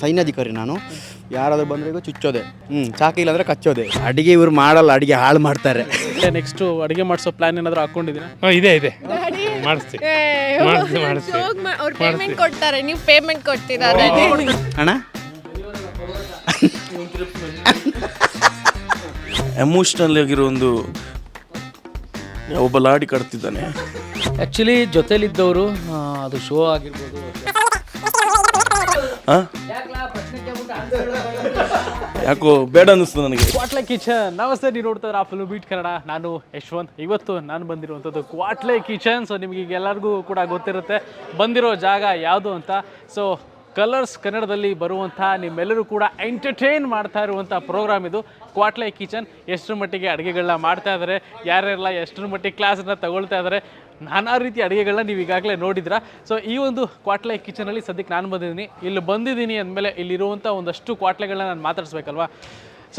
ಸೈನ್ಯಾಧಿಕಾರಿ ನಾನು. ಯಾರಾದರೂ ಬಂದ್ರೆ ಚುಚ್ಚೋದೆ. ಹ್ಞೂ ಚಾಕಿ ಇಲ್ಲಾಂದ್ರೆ ಕಚ್ಚೋದೆ. ಅಡಿಗೆ ಇವ್ರು ಮಾಡಲ್ಲ ಅಡಿಗೆ ಹಾಳು ಮಾಡ್ತಾರೆ. ನೆಕ್ಸ್ಟ್ ಅಡುಗೆ ಮಾಡಿಸೋ ಪ್ಲಾನ್ ಏನಾದರೂ ಹಾಕೊಂಡಿದ್ದೀರಾ? ಇದೆ ಇದೆ. ಮಾಡಿಸ್ತೀವಿ ಮಾಡಿಸ್ತೀವಿ ಮಾಡಿಸ್ತೀವಿ ಅವ್ರು ಪೇಮೆಂಟ್ ಕೊಡ್ತಾರೆ ನೀವು ಪೇಮೆಂಟ್ ಕೊಡ್ತಿದ್ದಾರೆ. ಅಣ್ಣ? ಎಮೋಷ್ನಲ್ ಆಗಿರೋ ಒಂದು ಒಬ್ಬ ಲಾಡಿ ಕಟ್ತಿದ್ದಾನೆ. ಆ್ಯಕ್ಚುಲಿ ಜೊತೆಲಿದ್ದವರು ಅದು ಶೋ ಆಗಿರ್ಬೋದು? ಯಾಕೋ ಬೇಡ ಅನ್ನಿಸ್ತು ನನಗೆ. ಕ್ವಾಟ್ಲೆ ಕಿಚನ್. ನಮಸ್ತೆ, ನೀವು ನೋಡ್ತಾರೆ ಆ ಫಿಲ್ಮ್ ಬೀಟ್ ಕನ್ನಡ. ನಾನು ಯಶ್ವಂತ್. ಇವತ್ತು ನಾನು ಬಂದಿರುವಂಥದ್ದು ಕ್ವಾಟ್ಲೆ ಕಿಚನ್. ಸೊ ನಿಮಗೆ ಎಲ್ಲರಿಗೂ ಕೂಡ ಗೊತ್ತಿರುತ್ತೆ ಬಂದಿರೋ ಜಾಗ ಯಾವುದು ಅಂತ. ಸೊ ಕಲರ್ಸ್ ಕನ್ನಡದಲ್ಲಿ ಬರುವಂಥ ನಿಮ್ಮೆಲ್ಲರೂ ಕೂಡ ಎಂಟರ್ಟೈನ್ ಮಾಡ್ತಾ ಇರುವಂಥ ಪ್ರೋಗ್ರಾಮ್ ಇದು ಕ್ವಾಟ್ಲೆ ಕಿಚನ್. ಎಷ್ಟರ ಮಟ್ಟಿಗೆ ಅಡುಗೆಗಳನ್ನ ಮಾಡ್ತಾ ಇದ್ದಾರೆ ಯಾರ್ಯಾರೆಲ್ಲ ಎಷ್ಟರ ಮಟ್ಟಿಗೆ ಕ್ಲಾಸನ್ನ ತಗೊಳ್ತಾ ಇದ್ದಾರೆ ನಾನಾ ರೀತಿಯ ಅಡುಗೆಗಳನ್ನ ನೀವು ಈಗಾಗಲೇ ನೋಡಿದ್ರ? ಸೊ ಈ ಒಂದು ಕ್ವಾಟ್ಲೆ ಕಿಚನಲ್ಲಿ ಸದ್ಯಕ್ಕೆ ನಾನು ಬಂದಿದ್ದೀನಿ. ಇಲ್ಲಿ ಬಂದಿದ್ದೀನಿ ಅಂದಮೇಲೆ ಇಲ್ಲಿರುವಂಥ ಒಂದಷ್ಟು ಕ್ವಾಟ್ಲೆಗಳನ್ನ ನಾನು ಮಾತಾಡಿಸ್ಬೇಕಲ್ವಾ?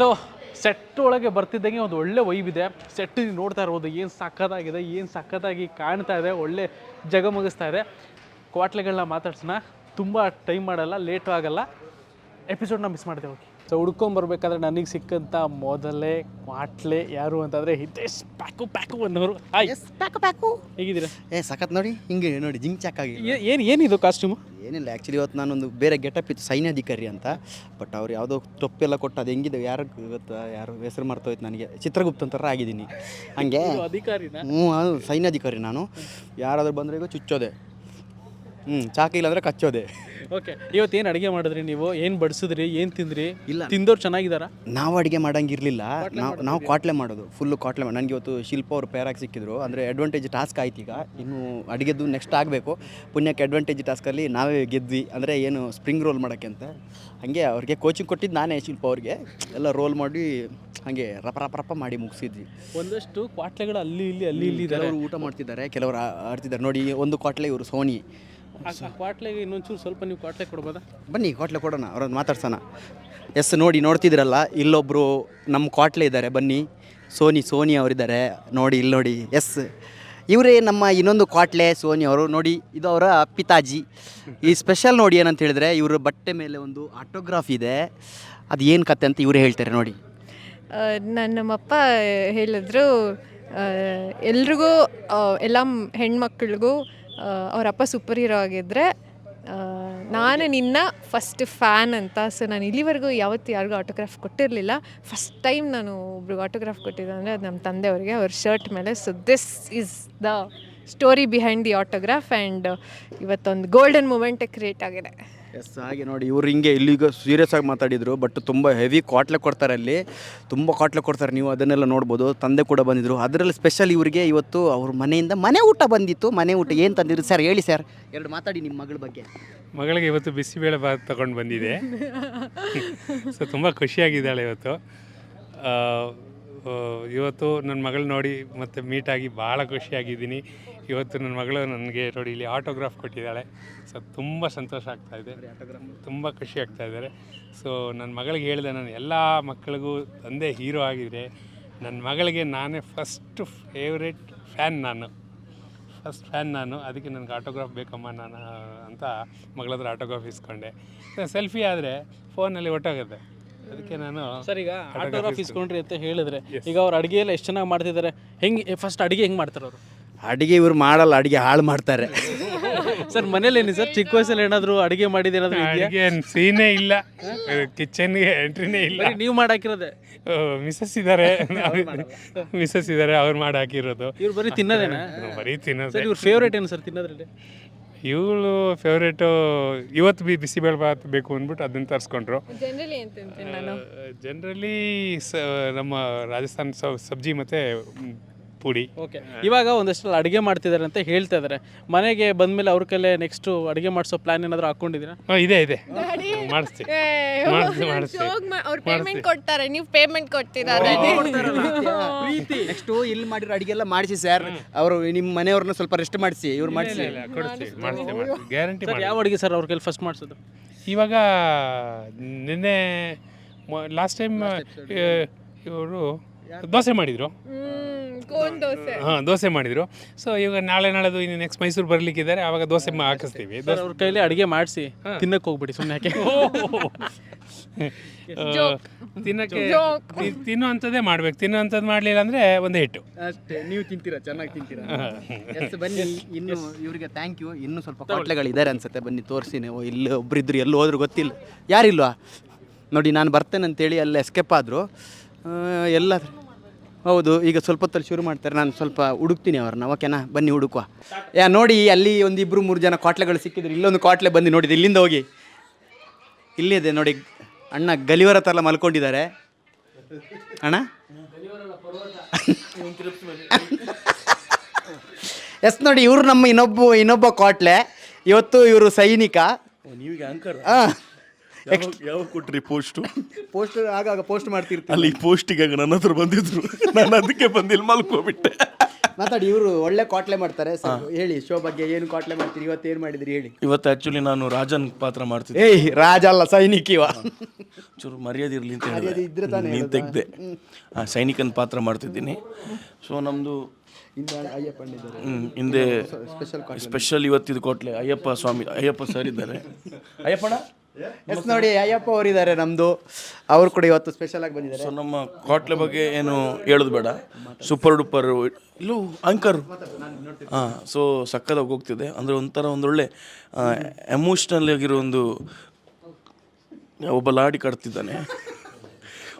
ಸೊ ಸೆಟ್ ಒಳಗೆ ಬರ್ತಿದ್ದಂಗೆ ಒಂದು ಒಳ್ಳೆ ವೈಬ್ ಇದೆ. ಸೆಟ್ ನೋಡ್ತಾ ಇರ್ಬೋದು. ಏನು ಸಕ್ಕತ್ತಾಗಿದೆ ಏನು ಸಕ್ಕತ್ತಾಗಿ ಕಾಣ್ತಾ ಇದೆ, ಒಳ್ಳೆ ಜಗ ಮುಗಿಸ್ತಾ ಇದೆ. ಕ್ವಾಟ್ಲೆಗಳನ್ನ ಮಾತಾಡ್ಸೋಣ. ತುಂಬ ಟೈಮ್ ಮಾಡಲ್ಲ ಲೇಟು ಆಗಲ್ಲ. ಎಪಿಸೋಡ್ನ ಮಿಸ್ ಮಾಡಿದೆ ಹೋಗಿ ಸೊ ಹುಡ್ಕೊಂಬರ್ಬೇಕಾದ್ರೆ ನನಗೆ ಸಿಕ್ಕಂಥ ಮೊದಲೇ ಕ್ವಾಟ್ಲೆ ಯಾರು ಅಂತಂದರೆ ಹಿತೇಶ್ ಪ್ಯಾಕು ಪ್ಯಾಕು ಅನ್ನೋರು. ಎಸ್ ಪ್ಯಾಕು ಪ್ಯಾಕು ಹೇಗಿದ್ದೀರಾ? ಏ ಸಖತ್ ನೋಡಿ ಹಿಂಗೆ ನೋಡಿ ಜಿಂಗ್ ಆಗಿ. ಏನು ಏನಿದು ಕಾಸ್ಟ್ಯೂಮು ಏನಿಲ್ಲ ಆ್ಯಕ್ಚುಲಿ ಇವತ್ತು ನಾನೊಂದು ಬೇರೆ ಗೆಟಪ್ ಇತ್ತು ಸೈನ್ಯಾಧಿಕಾರಿ ಅಂತ. ಬಟ್ ಅವ್ರು ಯಾವುದೋ ತೊಪ್ಪೆಲ್ಲ ಕೊಟ್ಟು ಅದು ಹೆಂಗಿದೆ ಯಾರು ಇವತ್ತು ಯಾರು ಹೆಸರು ಮರ್ತೋಯ್ತು ನನಗೆ. ಚಿತ್ರಗುಪ್ತ ಅಂತಾರ ಆಗಿದ್ದೀನಿ ಹಂಗೆ. ಅಧಿಕಾರಿ ಹ್ಞೂ ಅದು ಸೈನ್ಯಾಧಿಕಾರಿ ನಾನು. ಯಾರಾದರೂ ಬಂದ್ರೆ ಈಗ ಚುಚ್ಚೋದೆ. ಹ್ಞೂ ಚಾಕಿ ಇಲ್ಲಾಂದ್ರೆ ಕಚ್ಚೋದೆ. ಓಕೆ ಇವತ್ತು ಏನು ಅಡುಗೆ ಮಾಡಿದ್ರಿ ನೀವು? ಏನು ಬಡಿಸಿದ್ರಿ ಏನು ತಿಂದ್ರಿ? ಇಲ್ಲ. ತಿಂದವ್ರು ಚೆನ್ನಾಗಿದ್ದಾರಾ? ನಾವು ಅಡುಗೆ ಮಾಡಂಗಿರಲಿಲ್ಲ. ನಾವು ನಾವು ಕ್ವಾಟ್ಲೆ ಮಾಡೋದು. ಫುಲ್ಲು ಕ್ವಾಟ್ಲೆ ಮಾಡಿ ನನಗೆ ಇವತ್ತು ಶಿಲ್ಪ ಅವ್ರು ಪೇರಾಗಿ ಸಿಕ್ಕಿದ್ರು. ಅಂದರೆ ಅಡ್ವಾಂಟೇಜ್ ಟಾಸ್ಕ್ ಆಯ್ತು ಈಗ. ಇನ್ನು ಅಡುಗೆದು ನೆಕ್ಸ್ಟ್ ಆಗಬೇಕು. ಪುಣ್ಯಕ್ಕೆ ಅಡ್ವಾಂಟೇಜ್ ಟಾಸ್ಕಲ್ಲಿ ನಾವೇ ಗೆದ್ವಿ. ಅಂದರೆ ಏನು ಸ್ಪ್ರಿಂಗ್ ರೋಲ್ ಮಾಡೋಕ್ಕೆ ಅಂತ. ಹಾಗೆ ಅವ್ರಿಗೆ ಕೋಚಿಂಗ್ ಕೊಟ್ಟಿದ್ದು ನಾನೇ ಶಿಲ್ಪ ಅವ್ರಿಗೆ. ಎಲ್ಲ ರೋಲ್ ಮಾಡಿ ಹಾಗೆ ರಪ ರಪ ರಪ ಮಾಡಿ ಮುಗಿಸಿದ್ವಿ. ಒಂದಷ್ಟು ಕ್ವಾಟ್ಲೆಗಳು ಅಲ್ಲಿ ಇಲ್ಲಿ ಅಲ್ಲಿ ಇಲ್ಲಿ ಊಟ ಮಾಡ್ತಿದ್ದಾರೆ ಕೆಲವರು ಆಡ್ತಿದ್ದಾರೆ. ನೋಡಿ ಒಂದು ಕ್ವಾಟ್ಲೆ ಇವರು ಸೋನಿ. ಕ್ವಾಟ್ಲೆಗೆ ಇನ್ನೊಂಚೂರು ಸ್ವಲ್ಪ ನೀವು ಕ್ವಾಟ್ಲೆ ಕೊಡ್ಬೋದಾ? ಬನ್ನಿ ಕ್ವಾಟ್ಲೆ ಕೊಡೋಣ ಅವ್ರನ್ನ ಮಾತಾಡ್ಸೋಣ. ಎಸ್ ನೋಡಿ ನೋಡ್ತಿದ್ರಲ್ಲ ಇಲ್ಲೊಬ್ಬರು ನಮ್ಮ ಕ್ವಾಟ್ಲೆ ಇದ್ದಾರೆ ಬನ್ನಿ. ಸೋನಿ ಸೋನಿ ಅವರಿದ್ದಾರೆ. ನೋಡಿ ಇಲ್ಲಿ ನೋಡಿ ಎಸ್. ಇವರೇ ನಮ್ಮ ಇನ್ನೊಂದು ಕ್ವಾಟ್ಲೆ ಸೋನಿ ಅವರು. ನೋಡಿ ಇದು ಅವರ ಪಿತಾಜಿ. ಈ ಸ್ಪೆಷಲ್ ನೋಡಿ ಏನಂತ ಹೇಳಿದ್ರೆ ಇವರು ಬಟ್ಟೆ ಮೇಲೆ ಒಂದು ಆಟೋಗ್ರಾಫ್ ಇದೆ. ಅದು ಏನು ಕತೆ ಅಂತ ಇವರೇ ಹೇಳ್ತಾರೆ ನೋಡಿ. ನನ್ನ ನಮ್ಮಪ್ಪ ಹೇಳಿದ್ರು ಎಲ್ರಿಗೂ ಎಲ್ಲ ಹೆಣ್ಮಕ್ಳಿಗೂ ಅವ್ರ ಅಪ್ಪ ಸೂಪರ್ ಹೀರೋ ಆಗಿದ್ದರೆ ನಾನು ನಿನ್ನ ಫಸ್ಟ್ ಫ್ಯಾನ್ ಅಂತ. ಸೊ ನಾನು ಇಲ್ಲಿವರೆಗೂ ಯಾವತ್ತು ಯಾರಿಗೂ ಆಟೋಗ್ರಾಫ್ ಕೊಟ್ಟಿರಲಿಲ್ಲ. ಫಸ್ಟ್ ಟೈಮ್ ನಾನು ಒಬ್ರಿಗೆ ಆಟೋಗ್ರಾಫ್ ಕೊಟ್ಟಿದ್ದೆ ಅಂದರೆ ಅದು ನಮ್ಮ ತಂದೆಯವರಿಗೆ. ಅವ್ರ ಶರ್ಟ್ ಮೇಲೆ so this is the story behind the autograph and ಇವತ್ತೊಂದು ಗೋಲ್ಡನ್ ಮೂಮೆಂಟೇ ಕ್ರಿಯೇಟ್ ಆಗಿದೆ. ಎಸ್ ಹಾಗೆ ನೋಡಿ ಇವ್ರು ಹಿಂಗೆ ಇಲ್ಲಿಗ ಸೀರಿಯಸ್ ಆಗಿ ಮಾತಾಡಿದರು ಬಟ್ ತುಂಬ ಹೆವಿ ಕ್ವಾಟ್ಲೆ ಕೊಡ್ತಾರೆ ಅಲ್ಲಿ. ತುಂಬ ಕ್ವಾಟ್ಲೆ ಕೊಡ್ತಾರೆ ನೀವು ಅದನ್ನೆಲ್ಲ ನೋಡ್ಬೋದು. ತಂದೆ ಕೂಡ ಬಂದಿದ್ರು. ಅದರಲ್ಲಿ ಸ್ಪೆಷಲ್ ಇವರಿಗೆ ಇವತ್ತು ಅವ್ರ ಮನೆಯಿಂದ ಮನೆ ಊಟ ಬಂದಿತ್ತು. ಮನೆ ಊಟ ಏನು ತಂದಿದ್ರು? ಸರ್ ಹೇಳಿ ಸರ್ ಎರಡು ಮಾತಾಡಿ ನಿಮ್ಮ ಮಗಳ ಬಗ್ಗೆ. ಮಗಳಿಗೆ ಇವತ್ತು ಬಿಸಿಬೇಳೆ ಭಾತ್ ತಗೊಂಡು ಬಂದಿದೆ. ಸೊ ತುಂಬ ಖುಷಿಯಾಗಿದ್ದಾಳೆ ಇವತ್ತು. ಇವತ್ತು ನನ್ನ ಮಗಳು ನೋಡಿ ಮತ್ತು ಮೀಟಾಗಿ ಭಾಳ ಖುಷಿಯಾಗಿದ್ದೀನಿ. ಇವತ್ತು ನನ್ನ ಮಗಳು ನನಗೆ ನೋಡಿ ಇಲ್ಲಿ ಆಟೋಗ್ರಾಫ್ ಕೊಟ್ಟಿದ್ದಾಳೆ. ಸೊ ತುಂಬ ಸಂತೋಷ ಆಗ್ತಾ ಇದೆ. ತುಂಬ ಖುಷಿ ಆಗ್ತಾ ಇದ್ದಾರೆ. ಸೊ ನನ್ನ ಮಗಳಿಗೆ ಹೇಳಿದೆ ನಾನು ಎಲ್ಲ ಮಕ್ಕಳಿಗೂ ತಂದೆ ಹೀರೋ ಆಗಿದ್ರೆ ನನ್ನ ಮಗಳಿಗೆ ನಾನೇ ಫಸ್ಟ್ ಫೇವ್ರೆಟ್ ಫ್ಯಾನ್ ನಾನು. ಫಸ್ಟ್ ಫ್ಯಾನ್ ನಾನು. ಅದಕ್ಕೆ ನನಗೆ ಆಟೋಗ್ರಾಫ್ ಬೇಕಮ್ಮ ನಾನು ಅಂತ ಮಗಳ ಹತ್ರ ಆಟೋಗ್ರಾಫ್ ಇಸ್ಕೊಂಡೆ. ಸೆಲ್ಫಿ ಆದರೆ ಫೋನಲ್ಲಿ ಒಟ್ಟಾಗುತ್ತೆ. ಅದಕ್ಕೆ ನಾನು ಸರ್ ಈಗ ಆಟೋಗ್ರಾಫ್ ಇಸ್ಕೊಂಡ್ರಿ ಅಂತ ಹೇಳಿದ್ರೆ ಈಗ ಅವ್ರು ಅಡುಗೆ ಎಲ್ಲ ಎಷ್ಟು ಚೆನ್ನಾಗಿ ಮಾಡ್ತಿದ್ದಾರೆ? ಹೆಂಗೆ ಫಸ್ಟ್ ಅಡುಗೆ ಹೆಂಗೆ ಮಾಡ್ತಾರೆ ಅವರು ಅಡಿಗೆ ಇವ್ರು ಮಾಡಲ್ಲ ಅಡಿಗೆ ಹಾಳು ಮಾಡ್ತಾರೆ. ಸರ್ ಮನೇಲಿ ಏನಿ ಸರ್? ಚಿಕ್ಕ ವಯಸ್ಸಲ್ಲಿ ಏನಾದರೂ ಅಡುಗೆ ಮಾಡಿದ ಏನಾದರೂ ಇದೆಯಾ? ಅಡುಗೆ ಸೀನೇ ಇಲ್ಲ. ಕಿಚನ್ಗೆ ಎಂಟ್ರಿನೇ ಇಲ್ಲ. ಬರೀ ನೀವು ಮಾಡಾಕಿರೋದೆ? ಮಿಸಸ್ ಇದ್ದಾರೆ ಮಿಸಸ್ ಇದ್ದಾರೆ ಅವ್ರು ಮಾಡಿ ಹಾಕಿರೋದು ಇವ್ರು ಬರೀ ತಿನ್ನೋದೇನಾ? ಬರೀ ತಿನ್ನೋದು. ಸರ್ ಇವ್ರ ಫೇವ್ರೇಟ್ ಏನು ಸರ್ ತಿನ್ನೋದ್ರಲ್ಲಿ? ಇವಳು ಫೇವ್ರೇಟು ಇವತ್ತು ಬಿ ಬಿಸಿಬೇಳೆ ಭಾತ್ ಬೇಕು ಅಂದ್ಬಿಟ್ಟು ಅದನ್ನ ತರಿಸ್ಕೊಂಡ್ರು. ಜನರಲಿ ಏನು ತಿಂತೀನಿ ನಾನು? ಜನರಲಿ ಸ ನಮ್ಮ ರಾಜಸ್ಥಾನ್ ಸ ಸಬ್ಜಿ ಮತ್ತು ಪುಡಿ. ಓಕೆ. ಇವಾಗ ಒಂದಷ್ಟು ಅಡುಗೆ ಮಾಡ್ತಿದ್ದಾರೆ ಅಂತ ಹೇಳ್ತಾ ಇದ್ದಾರೆ ಮನೆಗೆ ಬಂದ್ಮೇಲೆ ಅವ್ರ ಕೈಲೇ ನೆಕ್ಸ್ಟ್ ಅಡುಗೆ ಮಾಡಿಸೋ ಪ್ಲಾನ್ ಏನಾದರೂ ಹಾಕೊಂಡಿದ್ದೀರಾ? ಹಾಂ ಇದೆ ಇದೆ. ಮಾಡಿಸ್ತೀವಿ ಮಾಡಿಸ್ತೀವಿ ಮಾಡಿಸ್ತೀವಿ ಅವ್ರು ಪೇಮೆಂಟ್ ಕೊಡ್ತಾರೆ ನೀವು ಪೇಮೆಂಟ್ ಪ್ರೀತಿ. ನೆಕ್ಸ್ಟ್ ಇಲ್ಲಿ ಮಾಡಿರೋ ಅಡಿಗೆ ಎಲ್ಲ ಮಾಡಿಸಿ ಸರ್ ಅವರು ನಿಮ್ಮ ಮನೆಯವ್ರನ್ನ ಸ್ವಲ್ಪ ರೆಸ್ಟ್ ಮಾಡಿಸಿ ಇವ್ರು ಮಾಡಿಸಿ. ಕೊಡಿಸ್ತೀವಿ ಮಾಡಿಸ್ತೀವಿ ಮಾಡಿಸ್ತೀವಿ ಗ್ಯಾರಂಟಿ ಸರ್ ಯಾವ ಅಡುಗೆ ಸರ್ ಅವ್ರ ಕೈಲಿ ಫಸ್ಟ್ ಮಾಡಿಸೋದು? ಇವಾಗ ನಿನ್ನೆ ಲಾಸ್ಟ್ ಟೈಮ್ ಇವರು ದೋಸೆ ಮಾಡಿದ್ರು. ಕೋನ್ ದೋಸೆ. ಹಾಂ ದೋಸೆ ಮಾಡಿದರು. ಸೊ ಇವಾಗ ನಾಳೆ ನಾಳೆದು ಇನ್ನು ನೆಕ್ಸ್ಟ್ ಮೈಸೂರು ಬರ್ಲಿಕ್ಕಿದ್ದಾರೆ ಆವಾಗ ದೋಸೆ ಮಾ- ಹಾಕಿಸ್ತೀವಿ. ಅವ್ರ ಕೈಲಿ ಅಡಿಗೆ ಮಾಡಿಸಿ ತಿನ್ನಕ್ಕೆ ಹೋಗ್ಬಿಡಿ ಸುಮ್ಮನೆ ಯಾಕೆ? ಆ, ತಿನ್ನಕ್ಕೆ ತಿನ್ನೋ ತಿನ್ನುವಂಥದ್ದೇ ಮಾಡ್ಬೇಕು. ತಿನ್ನುವಂಥದ್ದು ಮಾಡಲಿಲ್ಲ ಅಂದ್ರೆ ಒಂದು ಹಿಟ್ಟು. ಅಷ್ಟೇ ನೀವು ತಿಂತೀರಾ ಚೆನ್ನಾಗಿ ತಿಂತೀರಾ? ಎಸ್ ಬನ್ನಿ ಇನ್ನು ಇವರಿಗೆ ಥ್ಯಾಂಕ್ ಯು ಇನ್ನೂ ಸ್ವಲ್ಪ ಕೊಟ್ಲೆಗಳಿದ್ದಾರೆ ಅನ್ಸುತ್ತೆ. ಬನ್ನಿ ತೋರಿಸಿ ಓ ಇಲ್ಲಿ ಒಬ್ರಿದ್ರು ಎಲ್ಲೂ ಹೋದ್ರು ಗೊತ್ತಿಲ್ಲ. ಯಾರಿಲ್ವಾ? ನೋಡಿ ನಾನು ಬರ್ತೇನೆ ಅಂತೇಳಿ ಅಲ್ಲಿ ಎಸ್ಕೇಪ್ ಆದರು. ಎಲ್ಲ ಹೌದು ಈಗ ಸ್ವಲ್ಪ ಹೊತ್ತಲ್ಲಿ ಶುರು ಮಾಡ್ತಾರೆ. ನಾನು ಸ್ವಲ್ಪ ಹುಡುಕ್ತೀನಿ ಅವ್ರನ್ನ. ಓಕೆನಾ ಬನ್ನಿ ಹುಡುಕುವ. ಯಾ ನೋಡಿ ಅಲ್ಲಿ ಒಂದು ಇಬ್ಬರು ಮೂರು ಜನ ಕಾಟ್ಲೆಗಳು ಸಿಕ್ಕಿದ್ರು. ಇಲ್ಲೊಂದು ಕಾಟ್ಲೆ ಬಂದು ನೋಡಿದೆ. ಇಲ್ಲಿಂದ ಹೋಗಿ. ಇಲ್ಲಿದೆ ನೋಡಿ ಅಣ್ಣ ಗಲಿವರ ಥರ ಮಲ್ಕೊಂಡಿದ್ದಾರೆ. ಅಣ್ಣ? ಎಸ್ ನೋಡಿ ಇವರು ನಮ್ಮ ಇನ್ನೊಬ್ಬ ಇನ್ನೊಬ್ಬ ಕಾಟ್ಲೆ. ಇವತ್ತು ಇವರು ಸೈನಿಕ. ಹಾಂ ಯಾವ ಕೊಟ್ರಿ ಪೋಸ್ಟು? ಪೋಸ್ಟ್ ಆಗಾಗ ಪೋಸ್ಟ್ ಮಾಡ್ತಿರ್ತೀನಿ. ಅಲ್ಲಿ ಪೋಸ್ಟಿಗೆ ನನ್ನ ಹತ್ರ ಬಂದಿದ್ರು. ನಾನು ಅದಕ್ಕೆ ಬಂದಿಲ್ಲ ಮಲ್ಕೋಬಿಟ್ಟೆ. ಮಾತಾಡಿ ಇವರು ಒಳ್ಳೆ ಕಾಟ್ಲೆ ಮಾಡ್ತಾರೆ ಸರ್. ಹೇಳಿ ಶೋ ಬಗ್ಗೆ ಏನು ಕಾಟ್ಲೆ ಮಾಡ್ತೀರಿ ಇವತ್ತು ಏನು ಮಾಡಿದ್ರಿ ಹೇಳಿ. ಇವತ್ತು ಆ್ಯಕ್ಚುಲಿ ನಾನು ರಾಜನ್ ಪಾತ್ರ ಮಾಡ್ತಿದ್ದೆ. ಏಯ್ ರಾಜ ಅಲ್ಲ ಸೈನಿಕ ಇವ. ಚೂರು ಮರ್ಯಾದೆ ಇರಲಿ ಅಂತ ಮರ್ಯಾದೆ ಇದ್ರೆ ತಾನೇ ನೀನು ಹೇಳೋದು. ತೆಗ್ದೆ. ಹಾಂ ಸೈನಿಕನ ಪಾತ್ರ ಮಾಡ್ತಿದ್ದೀನಿ. ಸೊ ನಮ್ಮದು ಇಂದ ಅಯ್ಯಪ್ಪಣ್ಣಿದ್ದಾರೆ ಹಿಂದೆ ಸ್ಪೆಷಲ್ ಸ್ಪೆಷಲ್ ಇವತ್ತಿದು ಕೋಟ್ಲೆ. ಅಯ್ಯಪ್ಪ ಸ್ವಾಮಿ ಅಯ್ಯಪ್ಪ ಸರ್ ಇದ್ದಾರೆ. ಅಯ್ಯಪ್ಪಣ ಎಸ್ ನೋಡಿ ಅಯ್ಯಪ್ಪ ಅವರಿದ್ದಾರೆ ನಮ್ಮದು ಅವರು ಕೂಡ ಇವತ್ತು ಸ್ಪೆಷಲ್ ಆಗಿ ಬಂದಿದ್ದಾರೆ. ಸೊ ನಮ್ಮ ಕಾಟ್ಲೆ ಬಗ್ಗೆ ಏನು ಹೇಳೋದು ಬೇಡ. ಸೂಪರ್ ಡೂಪರ್ ಇಲ್ಲೂ ಅಂಕರ್ ಹಾಂ ಸೊ ಸಕ್ಕದಾಗಿ ಹೋಗ್ತಿದೆ. ಅಂದರೆ ಒಂಥರ ಒಂದೊಳ್ಳೆ ಎಮೋಷ್ನಲ್ ಆಗಿರೋ ಒಂದು ಒಬ್ಬ ಲಾಡಿ ಕಟ್ತಿದ್ದಾನೆ.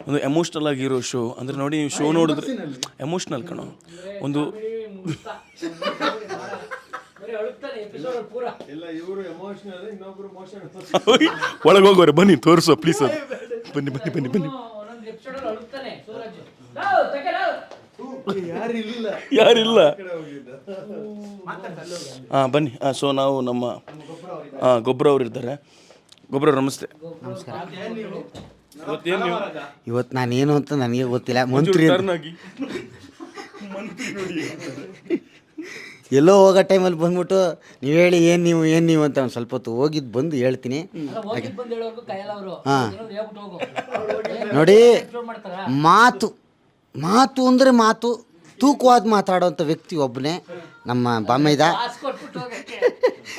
ಒಂದು ಎಮೋಷ್ನಲ್ ಆಗಿರೋ ಶೋ ಅಂದರೆ ನೋಡಿ ನೀವು ಶೋ ನೋಡಿದ್ರೆ ಎಮೋಷ್ನಲ್ ಕಣೋ. ಒಂದು ಒಳಗೆ ಹೋಗೋರೆ ಬನ್ನಿ ತೋರಿಸು ಪ್ಲೀಸ್ ಅದು ಬನ್ನಿ ಬನ್ನಿ ಬನ್ನಿ ಬನ್ನಿ. ಯಾರಿಲ್ಲ. ಹಾಂ ಬನ್ನಿ. ಹಾಂ ಸೊ ನಾವು ನಮ್ಮ ಹಾಂ ಗೊಬ್ಬರ ಅವ್ರು ಇದ್ದಾರೆ. ಗೊಬ್ಬರ ನಮಸ್ತೆ. ನಮಸ್ಕಾರ. ನೀವು? ಇವತ್ತು ನಾನೇನು ಅಂತ ನನಗೆ ಗೊತ್ತಿಲ್ಲ. ಮಂತ್ರಿ ಅಂತ. ಟರ್ನ್ ಆಗಿ. ಎಲ್ಲೋ ಹೋಗೋ ಟೈಮಲ್ಲಿ ಬಂದ್ಬಿಟ್ಟು ನೀವು ಹೇಳಿ ಏನು ನೀವು ಏನು ನೀವು ಅಂತ ಒಂದು ಸ್ವಲ್ಪ ಹೊತ್ತು ಹೋಗಿದ್ದು ಬಂದು ಹೇಳ್ತೀನಿ. ಹಾಂ. ನೋಡಿ ಮಾತು ಮಾತು ಅಂದರೆ ಮಾತು ತೂಕವಾದ ಮಾತಾಡೋಂಥ ವ್ಯಕ್ತಿ ಒಬ್ಬನೇ ನಮ್ಮ ಬಾಮೈದ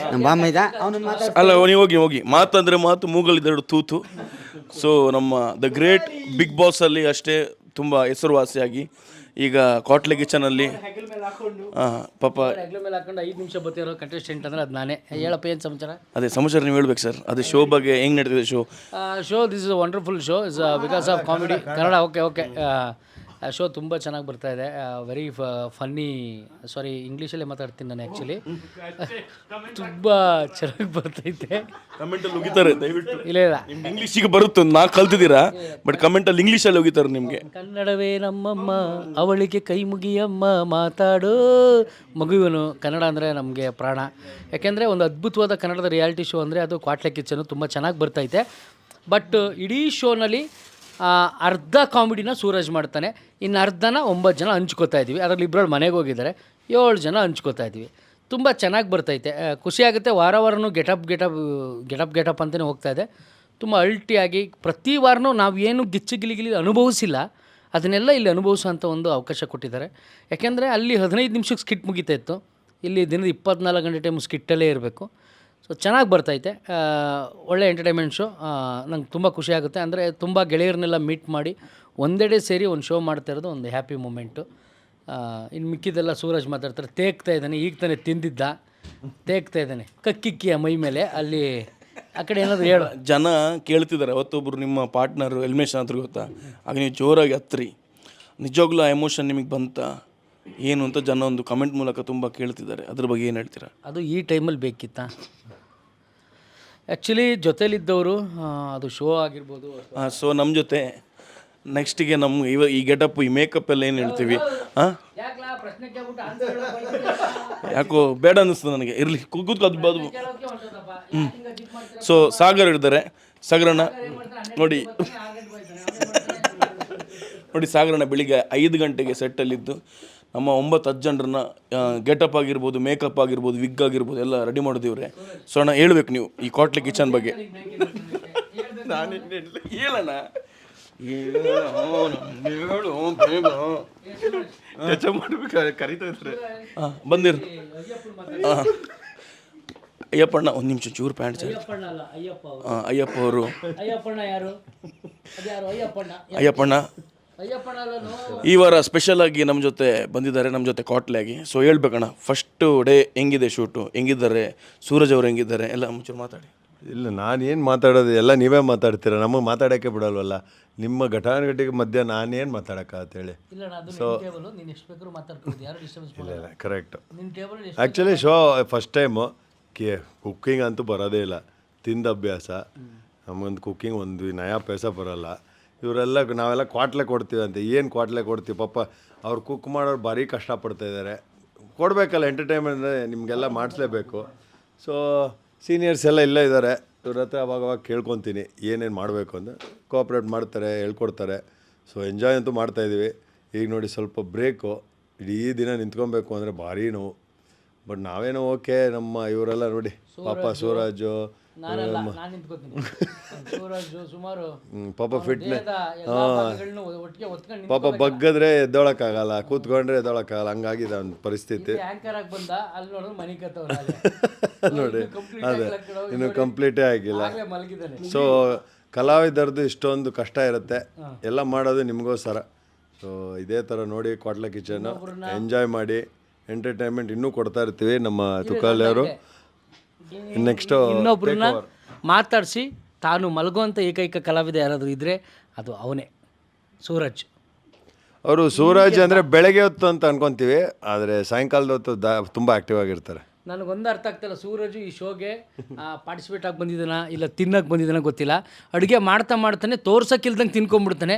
ನಮ್ಮ ಬಾಮೈದ ಅವನು ಮಾತಾಡ ಅಲ್ಲ ಅವನಿಗೆ ಹೋಗಿ ಹೋಗಿ. ಮಾತಂದ್ರೆ ಮಾತು ಮೂಗಲಿದ್ದೆರಡು ತೂತು. ಸೊ ನಮ್ಮ ದ ಗ್ರೇಟ್ ಬಿಗ್ ಬಾಸಲ್ಲಿ ಅಲ್ಲಿ ಅಷ್ಟೇ ತುಂಬ ಹೆಸರುವಾಸಿಯಾಗಿ ಈಗ ಕಾಟ್ಲೆ ಕಿಚನಲ್ಲಿ ಅಲ್ಲಿ ಪಾಪ ಮೇಲೆ ಹಾಕೊಂಡು ಐದು ನಿಮಿಷ ಬರ್ತಿರೋ ಕಂಟೆಸ್ಟೆಂಟ್ ಅಂದ್ರೆ ಅದು ನಾನೇ. ಹೇಳಪ್ಪ ಏನು ಸಮಾಚಾರ? ಅದೇ ಸಮಾಚಾರ ನೀವು ಹೇಳ್ಬೇಕು ಸರ್ ಅದೇ ಶೋ ಬಗ್ಗೆ ಹೆಂಗ್ ನಡೀತಿದೆ show show this is wonderful show is because of comedy Kannada okay okay show ತುಂಬ ಚೆನ್ನಾಗಿ ಬರ್ತಾ ಇದೆ. ವೆರಿ ಫನ್ನಿ ಸಾರಿ ಇಂಗ್ಲೀಷಲ್ಲೇ ಮಾತಾಡ್ತೀನಿ ನಾನು ಆ್ಯಕ್ಚುಲಿ ತುಂಬ ಚೆನ್ನಾಗಿ ಬರ್ತೈತೆ. ಕಮೆಂಟಲ್ಲಿ ಹೋಗಿತಾರೆ ದಯವಿಟ್ಟು. ಇಲ್ಲ ಇಲ್ಲ. ಇಂಗ್ಲೀಷಿಗೆ ಬರುತ್ತೆ ನಾ ಕಲ್ತಿದ್ದೀರಾ? ಬಟ್ ಕಮೆಂಟಲ್ಲಿ ಇಂಗ್ಲೀಷಲ್ಲಿ ಹೋಗಿತಾರೆ ನಿಮಗೆ. ಕನ್ನಡವೇ ನಮ್ಮಮ್ಮ ಅವಳಿಗೆ ಕೈ ಮುಗಿಯಮ್ಮ ಮಾತಾಡೋ. ಮಗುವನು ಕನ್ನಡ ಅಂದರೆ ನಮಗೆ ಪ್ರಾಣ. ಯಾಕೆಂದರೆ ಒಂದು ಅದ್ಭುತವಾದ ಕನ್ನಡದ ರಿಯಾಲಿಟಿ ಶೋ ಅಂದರೆ ಅದು ಕ್ವಾಟ್ಲೆ ಕಿಚನು ತುಂಬ ಚೆನ್ನಾಗಿ ಬರ್ತೈತೆ ಬಟ್ ಇಡೀ ಶೋನಲ್ಲಿ ಅರ್ಧ ಕಾಮಿಡಿನ ಸೂರಜ್ ಮಾಡ್ತಾನೆ. ಇನ್ನು ಅರ್ಧನ ಒಂಬತ್ತು ಜನ ಹಂಚ್ಕೋತಾ ಇದ್ದೀವಿ. ಅದರಲ್ಲಿ ಇಬ್ಬರಲ್ಲಿ ಮನೆಗೆ ಹೋಗಿದ್ದಾರೆ. ಏಳು ಜನ ಹಂಚ್ಕೋತಾ ಇದ್ದೀವಿ. ತುಂಬ ಚೆನ್ನಾಗಿ ಬರ್ತೈತೆ. ಖುಷಿಯಾಗುತ್ತೆ ವಾರ ವಾರನೂ ಗೆಟಪ್ ಗೆಟಪ್ ಗೆಟಪ್ ಗೆಟಪ್ ಅಂತಲೇ ಹೋಗ್ತಾ ಇದೆ. ತುಂಬ ಅಲ್ಟಿಯಾಗಿ ಪ್ರತಿ ವಾರನೂ ನಾವು ಏನು ಗಿಚ್ಚು ಗಿಲಿಗಿಲಿ ಗಿಲಿ ಅನುಭವಿಸಿಲ್ಲ. ಅದನ್ನೆಲ್ಲ ಇಲ್ಲಿ ಅನುಭವಿಸೋಂಥ ಒಂದು ಅವಕಾಶ ಕೊಟ್ಟಿದ್ದಾರೆ. ಯಾಕೆಂದರೆ ಅಲ್ಲಿ ಹದಿನೈದು ನಿಮಿಷಕ್ಕೆ ಸ್ಕಿಟ್ ಮುಗಿತಾ ಇತ್ತು. ಇಲ್ಲಿ ದಿನದ ಇಪ್ಪತ್ನಾಲ್ಕು ಗಂಟೆ ಟೈಮ್ ಸ್ಕಿಟ್ಟಲ್ಲೇ ಇರಬೇಕು. ಸೊ ಚೆನ್ನಾಗಿ ಬರ್ತೈತೆ. ಒಳ್ಳೆ ಎಂಟರ್ಟೈನ್ಮೆಂಟ್ ಶೋ ನಂಗೆ ತುಂಬ ಖುಷಿ ಆಗುತ್ತೆ. ಅಂದರೆ ತುಂಬ ಗೆಳೆಯರನ್ನೆಲ್ಲ ಮೀಟ್ ಮಾಡಿ ಒಂದೆಡೆ ಸೇರಿ ಒಂದು ಶೋ ಮಾಡ್ತಾ ಇರೋದು ಒಂದು ಹ್ಯಾಪಿ ಮೂಮೆಂಟು ಇನ್ನು ಮಿಕ್ಕಿದೆಲ್ಲ ಸೂರಜ್ ಮಾತಾಡ್ತಾರೆ ತೇಗ್ತಾ ಇದ್ದಾನೆ, ಈಗ ತಾನೇ ತಿಂದಿದ್ದ. ತೇಗ್ತಾ ಇದ್ದಾನೆ. ಕಕ್ಕಿಕ್ಕಿಯ ಮೈ ಮೇಲೆ ಅಲ್ಲಿ ಆ ಕಡೆ ಏನಾದರೂ ಹೇಳು. ಜನ ಕೇಳ್ತಿದ್ದಾರೆ. ಅವತ್ತೊಬ್ಬರು ನಿಮ್ಮ ಪಾರ್ಟ್ನರ್ ಎಲ್ಮೇಶ್ ಅಂತ ಗೊತ್ತಾ? ಆಗ ನೀವು ಜೋರಾಗಿ ಹತ್ರಿ. ನಿಜವಾಗ್ಲೂ ಆ ಎಮೋಷನ್ ನಿಮಗೆ ಬಂತ? ಏನು ಅಂತ ಜನ ಒಂದು ಕಮೆಂಟ್ ಮೂಲಕ ತುಂಬ ಕೇಳ್ತಿದ್ದಾರೆ. ಅದ್ರ ಬಗ್ಗೆ ಏನು ಹೇಳ್ತೀರಾ? ಅದು ಈ ಟೈಮಲ್ಲಿ ಬೇಕಿತ್ತಾ? ಆ್ಯಕ್ಚುಲಿ ಜೊತೆಲಿದ್ದವರು ಅದು ಶೋ ಆಗಿರ್ಬೋದು ಹಾಂ ಸೊ ನಮ್ಮ ಜೊತೆ ನೆಕ್ಸ್ಟಿಗೆ ನಮ್ಮ ಇವ ಈ ಗೆಟಪ್ ಈ ಮೇಕಪ್ ಎಲ್ಲ ಏನು ಹೇಳ್ತೀವಿ? ಹಾಂ ಯಾಕೋ ಬೇಡ ಅನ್ನಿಸ್ತು ನನಗೆ. ಇರಲಿ ಕುಗ್ಗುದ್ ಅದು ಬದು. ಹ್ಞೂ ಸೊ ಸಾಗರ್ ಇದ್ದಾರೆ ಸಾಗರಣ್ಣ ನೋಡಿ. ನೋಡಿ ಸಾಗರಣ್ಣ ಬೆಳಿಗ್ಗೆ ಐದು ಗಂಟೆಗೆ ಸೆಟ್ಟಲ್ಲಿದ್ದು ನಮ್ಮ ಒಂಬತ್ತು ಹತ್ತು ಜನರನ್ನ ಗೆಟಪ್ ಆಗಿರ್ಬೋದು ಮೇಕಪ್ ಆಗಿರ್ಬೋದು ವಿಗ್ ಆಗಿರ್ಬೋದು ಎಲ್ಲ ರೆಡಿ ಮಾಡಿದಿವ್ರೆ. ಸೊ ಅಣ್ಣ ಹೇಳ್ಬೇಕು ನೀವು ಈ ಕಾಟ್ಲಿ ಕಿಚನ್ ಬಗ್ಗೆ. ನಾನು ಬಂದಿರು. ಅಯ್ಯಪ್ಪಣ್ಣ ಒಂದು ನಿಮಿಷ ಚೂರು ಪ್ಯಾಂಟ್ ಸರ್ ಅಯ್ಯಪ್ಪಣ್ಣ ಅಲ್ಲ ಅಯ್ಯಪ್ಪ ಅವರು. ಹಾಂ ಅಯ್ಯಪ್ಪ ಅವರು. ಅಯ್ಯಪ್ಪಣ್ಣ. ಈ ವಾರ ಸ್ಪೆಷಲ್ ಆಗಿ ನಮ್ಮ ಜೊತೆ ಬಂದಿದ್ದಾರೆ ನಮ್ಮ ಜೊತೆ ಕಾಟ್ಲೆ ಆಗಿ. ಸೊ ಹೇಳ್ಬೇಕಣ್ಣ ಫಸ್ಟು ಡೇ ಹೆಂಗಿದೆ ಶೂಟು ಹೆಂಗಿದ್ದಾರೆ? ಸೂರಜ್ ಅವರು ಹೆಂಗಿದ್ದಾರೆ? ಎಲ್ಲ ಮುಂಚೂರು ಮಾತಾಡಿ. ಇಲ್ಲ ನಾನು ಏನು ಮಾತಾಡೋದು ಎಲ್ಲ ನೀವೇ ಮಾತಾಡ್ತೀರ. ನಮಗೆ ಮಾತಾಡೋಕ್ಕೆ ಬಿಡಲ್ವಲ್ಲ? ನಿಮ್ಮ ಘಟಾನುಘಟಿಗೆ ಮಧ್ಯೆ ನಾನೇನು ಮಾತಾಡೋಕೆ ಅಂತೇಳಿ ಸೊ ಇಲ್ಲ ನಿನ್ನ ಟೇಬಲ್ ನೀನು ಎಷ್ಟು ಬೇಕಾದ್ರೂ ಮಾತಾಡ್ಬೋದು ಯಾರು ಡಿಸ್ಟರ್ಬೆನ್ಸ್ ಮಾಡಲ್ಲ. ಇಲ್ಲ ಕರೆಕ್ಟು ನಿನ್ನ table actually show first time K cooking ಅಂತೂ ಬರೋದೇ ಇಲ್ಲ. ತಿಂದ ಅಭ್ಯಾಸ. ನಮಗೊಂದು ಕುಕ್ಕಿಂಗ್ ಒಂದು ನಯಾ ಪೈಸ ಬರೋಲ್ಲ. ಇವರೆಲ್ಲ ನಾವೆಲ್ಲ ಕ್ವಾಟ್ಲೆ ಕೊಡ್ತೀವಂತೆ. ಏನು ಕ್ವಾಟ್ಲೆ ಕೊಡ್ತೀವಿ? ಪಾಪ ಅವ್ರು ಕುಕ್ ಮಾಡೋರು ಭಾರಿ ಕಷ್ಟಪಡ್ತಾ ಇದ್ದಾರೆ. ಕೊಡಬೇಕಲ್ಲ ಎಂಟರ್ಟೈನ್ಮೆಂಟ್ ನಿಮಗೆಲ್ಲ ಮಾಡಿಸ್ಲೇಬೇಕು. ಸೊ ಸೀನಿಯರ್ಸ್ ಎಲ್ಲ ಇಲ್ಲೇ ಇದ್ದಾರೆ. ಇವ್ರ ಹತ್ರ ಅವಾಗ ಅವಾಗ ಕೇಳ್ಕೊತೀನಿ. ಏನೇನು ಮಾಡಬೇಕು ಅಂತ. ಕೋಆಪ್ರೇಟ್ ಮಾಡ್ತಾರೆ, ಹೇಳ್ಕೊಡ್ತಾರೆ. ಸೊ ಎಂಜಾಯ್ ಅಂತೂ ಮಾಡ್ತಾಯಿದ್ದೀವಿ ಈಗ ನೋಡಿ ಸ್ವಲ್ಪ ಬ್ರೇಕು ಇಡೀ ದಿನ ನಿಂತ್ಕೊಬೇಕು ಅಂದರೆ ಭಾರಿ ನೋವು. ಬಟ್ ನಾವೇನೋ ಓಕೆ ನಮ್ಮ ಇವರೆಲ್ಲ ನೋಡಿ. ಪಾಪ ಸೂರಜು ಸುಮಾರು ಪಾಪ ಫಿಟ್ನೆಸ್ ಪಾಪ ಬಗ್ಗದ್ರೆ ಎದ್ದೋಳಕ್ಕಾಗಲ್ಲ ಕೂತ್ಕೊಂಡ್ರೆ ಎದ್ದೊಳಕ್ಕಾಗಲ್ಲ ಹಂಗಾಗಿದೆ ಒಂದು ಪರಿಸ್ಥಿತಿ. ನೋಡಿ ಅದೇ ಇನ್ನು ಕಂಪ್ಲೀಟೇ ಆಗಿಲ್ಲ. ಸೊ ಕಲಾವಿದರದ್ದು ಇಷ್ಟೊಂದು ಕಷ್ಟ ಇರುತ್ತೆ. ಎಲ್ಲ ಮಾಡೋದು ನಿಮಗೋಸ್ಕರ. ಸೊ ಇದೇ ಥರ ನೋಡಿ ಕ್ವಾಟ್ಲ ಕಿಚನ್ ಎಂಜಾಯ್ ಮಾಡಿ. ಎಂಟರ್ಟೈನ್ಮೆಂಟ್ ಇನ್ನೂ ಕೊಡ್ತಾ ಇರ್ತೀವಿ ನಮ್ಮ ತುಕಾಲಿ ಅವರು. ನೆಕ್ಸ್ಟ್ ಇನ್ನೊಬ್ಬರನ್ನ ಮಾತಾಡಿಸಿ ತಾನು ಮಲಗುವಂಥ ಏಕೈಕ ಕಲಾವಿದ ಯಾರಾದರೂ ಇದ್ದರೆ ಅದು ಅವನೇ ಸೂರಜ್. ಅವರು ಸೂರಜ್ ಅಂದರೆ ಬೆಳಗ್ಗೆ ಹೊತ್ತು ಅಂತ ಅನ್ಕೊಂತೀವಿ ಆದರೆ ಸಾಯಂಕಾಲದ ಹೊತ್ತು ದ ತುಂಬ ಆ್ಯಕ್ಟಿವ್ ಆಗಿರ್ತಾರೆ. ನನಗೊಂದು ಅರ್ಥ ಆಗ್ತಿಲ್ಲ ಸೂರಜ್ ಈ ಶೋಗೆ ಪಾರ್ಟಿಸಿಪೇಟ್ ಆಗಿ ಬಂದಿದ್ದಾನ ಇಲ್ಲ ತಿನ್ನಕ್ಕೆ ಬಂದಿದ್ದಾನ ಗೊತ್ತಿಲ್ಲ. ಅಡುಗೆ ಮಾಡ್ತಾ ಮಾಡ್ತಾನೆ ತೋರ್ಸೋಕ್ಕಿಲ್ದಂಗೆ ತಿನ್ಕೊಂಡ್ಬಿಡ್ತಾನೆ.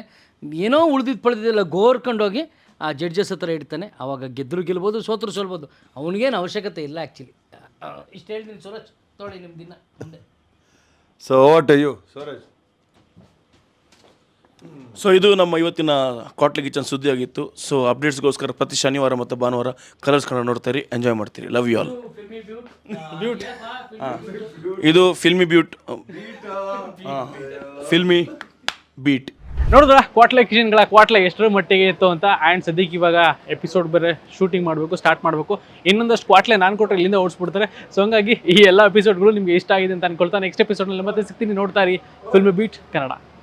ಏನೋ ಉಳಿದಿದ್ದು ಪಡೆದಿದ್ದಿಲ್ಲ ಗೋರ್ಕೊಂಡೋಗಿ ಆ ಜಡ್ಜಸ್ ಹತ್ರ ಇಡ್ತಾನೆ ಅವಾಗ ಗೆದ್ದರು ಗೆಲ್ಬೋದು ಸೋತರು ಸೋಲ್ಬೋದು. ಅವನಿಗೇನು ಅವಶ್ಯಕತೆ ಇಲ್ಲ ಆ್ಯಕ್ಚುಲಿ ಇಷ್ಟು ಹೇಳ್ತೀನಿ ಸೂರಜ್ ತೋಳಿ ನಿಮ್ಮ ದಿನ ಮುಂದೆ. So what you Suraj. So ಇದು ನಮ್ಮ ಇವತ್ತಿನ ಕಾಟ್ಲಿ ಕಿಚನ್ ಸುದ್ದಿ ಆಗಿತ್ತು ಸೊ ಅಪ್ಡೇಟ್ಸ್ಗೋಸ್ಕರ ಪ್ರತಿ ಶನಿವಾರ ಮತ್ತು ಭಾನುವಾರ ಕಲರ್ಸ್ ಕನ್ನಡ ನೋಡ್ತೀರಿ ಎಂಜಾಯ್ ಮಾಡ್ತೀರಿ. ಲವ್ ಯು ಆಲ್ ಬ್ಯೂಟ್ ಇದು ಫಿಲ್ಮಿ ಬ್ಯೂಟ್ ಫಿಲ್ಮಿ ಬೀಟ್ ನೋಡಿದ್ರ? ಕ್ವಾಟ್ಲೆ ಕಿಚನ್ಗಳ ಕ್ವಾಟ್ಲೆ ಎಷ್ಟರ ಮಟ್ಟಿಗೆ ಇತ್ತು ಅಂತ? ಆ್ಯಂಡ್ ಸದ್ಯಕ್ಕೆ ಇವಾಗ ಎಪಿಸೋಡ್ ಬೇರೆ ಶೂಟಿಂಗ್ ಮಾಡಬೇಕು ಸ್ಟಾರ್ಟ್ ಮಾಡಬೇಕು. ಇನ್ನೊಂದಷ್ಟು ಕ್ವಾಟ್ಲೆ ನಾನು ಕೊಟ್ಟರೆ ಇಲ್ಲಿಂದ ಓಡಿಸ್ಬಿಡ್ತಾರೆ. ಸೊ ಹಂಗಾಗಿ ಈ ಎಲ್ಲ ಎಪಿಸೋಡ್ಗಳು ನಿಮಗೆ ಇಷ್ಟ ಆಗಿದೆ ಅಂತ ಅನ್ಕೊಳ್ತಾ ನೆಕ್ಸ್ಟ್ ಎಪಿಸೋಡ್ನಲ್ಲಿ ಮತ್ತೆ ಸಿಗ್ತೀನಿ. ನೋಡ್ತಾ ಇರಿ. Film beat Kannada